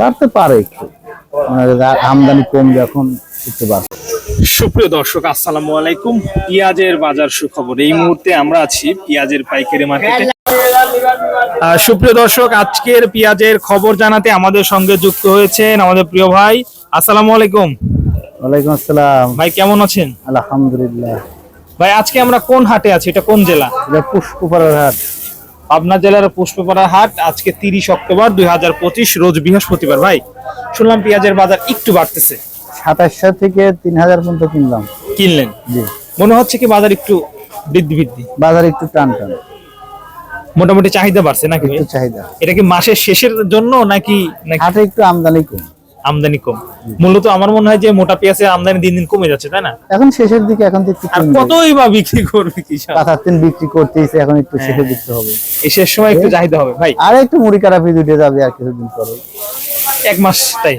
বাড়তে পারে একটু। মানে আমদানি কম যখন একটু বাড়তে সুপ্রিয় দর্শক আসসালামু আলাইকুম। পেঁয়াজের বাজার সুখবর। এই মুহূর্তে আমরা আছি পেঁয়াজের পাইকারি মার্কেটে। সুপ্রিয় দর্শক আজকের পেঁয়াজের খবর জানাতে আমাদের সঙ্গে যুক্ত হয়েছেন আমাদের প্রিয় ভাই। আসসালামু আলাইকুম। ওয়ালাইকুম আসসালাম। ভাই কেমন আছেন? আলহামদুলিল্লাহ। ভাই আজকে আমরা কোন হাটে আছি? এটা কোন জেলা? এটা পুষ্পপাড়ার হাট। পাবনা জেলার পুষ্পপাড়া হাট আজকে তিরিশ অক্টোবর দুই হাজার পঁচিশ রোজ বৃহস্পতিবার। ভাই শুনলাম পেঁয়াজের বাজার একটু বাড়তেছে। সাতাশশো থেকে তিন হাজার পর্যন্ত কিনলাম। কিনলেন? জি। মনে হচ্ছে কি বাজার একটু বৃদ্ধি বৃদ্ধি? বাজার একটু টান টান। মোটামুটি চাহিদা বাড়ছে নাকি চাহিদা। এটা কি মাসের শেষের জন্য নাকি নাকি হাটে একটু আমদানি কম। আমদানি কম। মূলত আমার মনে হয় যে মোটা পেঁয়াজের আমদানি দিন দিন কমে যাচ্ছে তাই না? এখন শেষের দিকে এখন তো কতই বা বিক্রি করবে কৃষক পাতার তিন বিক্রি করতেইছে এখন একটু শেষের দিকতে হবে। এই শেষ সময় একটু চাহিদা হবে ভাই। আর একটু মুড়ি পিস উঠে যাবে আর কিছুদিন পরে। এক মাস তাই?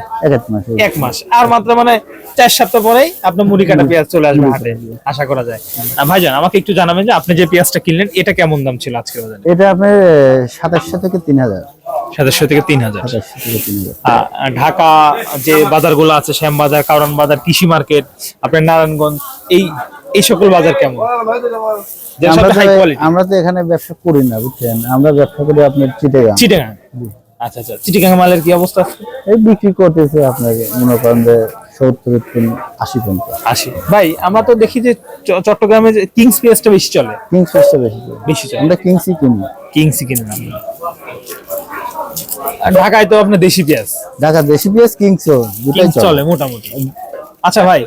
এক মাস আর মাত্র মানে চার সপ্তাহ পরেই আপনার মুড়ি কাটা পেঁয়াজ চলে আসবে হাটে আশা করা যায়। আর ভাইজান আমাকে একটু জানাবেন যে আপনি যে পেঁয়াজটা কিনলেন এটা কেমন দাম ছিল আজকে বাজারে? এটা আপনার সাতাশশো থেকে তিন হাজার। সাতাশশো থেকে তিন হাজার। ঢাকা যে বাজারগুলো আছে শ্যামবাজার কারণ বাজার কৃষি মার্কেট আপনার নারায়ণগঞ্জ এই এই সকল বাজার কেমন? আমরা তো এখানে ব্যবসা করি না বুঝছেন? আমরা ব্যবসা করি আপনার চিটেগাং। চিটাগাং? আচ্ছা আচ্ছা চিটাগাং মালের কি অবস্থা? এই বিক্রি করতেছে আপনাকে মনে করেন যে সত্তর আশি পর্যন্ত আসি ভাই আমরা তো দেখি যে চট্টগ্রামে কিংস পেঁয়াজটা বেশি চলে। কিংস ফিসটা বেশি চলে। বেশি চলে। আমরা কিংসই কিনি। কিংসই কিনে ঢাকায় তো আপনার দেশি পেঁয়াজ। ঢাকা দেশি পেঁয়াজ কিংসও দুটাই চলে মোটামুটি। আচ্ছা ভাই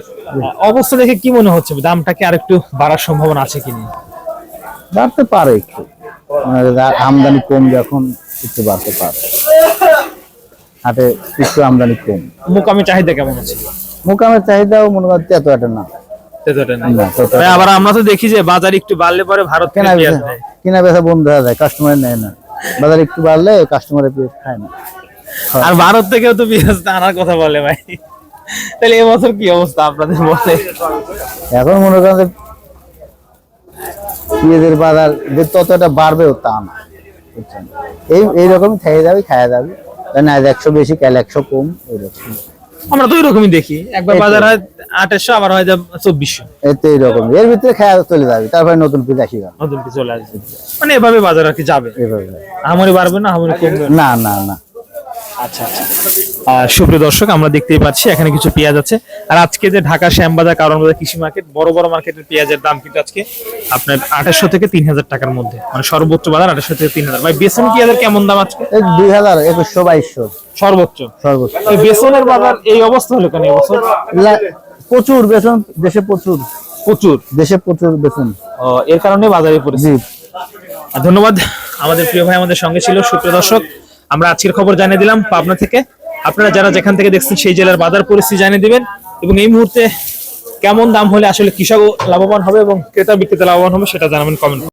অবস্থা দেখে কি মনে হচ্ছে? দামটা কি আরেকটু বাড়ার সম্ভাবনা আছে কিনা বাড়তে পারে একটু। মানে আমদানি কম যখন একটু বাড়তে পারে। হাটে একটু আমদানি কম। মোকামি চাহিদা কেমন আছে? মোকামের চাহিদাও মনে করেন একটা না। না, আবার আমরা তো দেখি যে বাজার একটু বাড়লে পরে ভারত কেনা বেচা বন্ধ হয়ে যায় কাস্টমার নেয় না। বাজার একটু বাড়লে কাস্টমারের পেঁয়াজ খায় না। আর ভারত থেকেও তো পেঁয়াজ আনার কথা বলে ভাই। তাহলে এবছর কি অবস্থা আপনাদের বলে? এখন মনে করেন যে পেঁয়াজের বাজার যে ততটা বাড়বেও তা না এই এইরকম খেয়ে যাবি খাওয়া যাবে। আজ একশো বেশি কাল একশো কম এইরকম। আমরা তো ওইরকমই দেখি। একবার বাজার হয় আঠাশশো আবার হয় চব্বিশশো। এতে এরকম এর ভিতরে খেয়াল চলে যাবে তারপরে নতুন পিস আসি নতুন পিস চলে আসবে। মানে এভাবে বাজার আর কি যাবে। এভাবে। আমারই বাড়বে না আমারই কমবে। না না না। আচ্ছা আচ্ছা। সুপ্রিয় দর্শক আমরা দেখতেই পাচ্ছি এখানে কিছু পেঁয়াজ আছে। আর আজকে যে ঢাকা শ্যামবাজার কারণ বাজার কৃষি মার্কেট বড় বড় মার্কেটের পেঁয়াজের দাম কিন্তু আজকে আপনার আঠাশশো থেকে তিন হাজার টাকার মধ্যে। মানে সর্বোচ্চ বাজার আঠাশশো থেকে তিন হাজার। ভাই বেসন পেঁয়াজের কেমন দাম আজকে? দুই হাজার একুশশো বাইশশো। সর্বোচ্চ। সর্বোচ্চ। বেসনের বাজার এই অবস্থা হলো কেন এবছর প্রচুর বেতন দেশে প্রচুর। প্রচুর? দেশে প্রচুর বেতন ও, এর কারণে বাজারে পড়েছে। জি। ধন্যবাদ। আমাদের প্রিয় ভাই আমাদের সঙ্গে ছিল সুপ্রিয় দর্শক। আমরা আজকের খবর জানিয়ে দিলাম পাবনা থেকে। আপনারা যারা যেখান থেকে দেখছেন সেই জেলার বাজার পরিস্থিতি জানিয়ে দিবেন এবং এই মুহূর্তে কেমন দাম হলে আসলে কৃষক লাভবান হবে এবং ক্রেতা বিক্রেতা লাভবান হবে সেটা জানাবেন কমেন্ট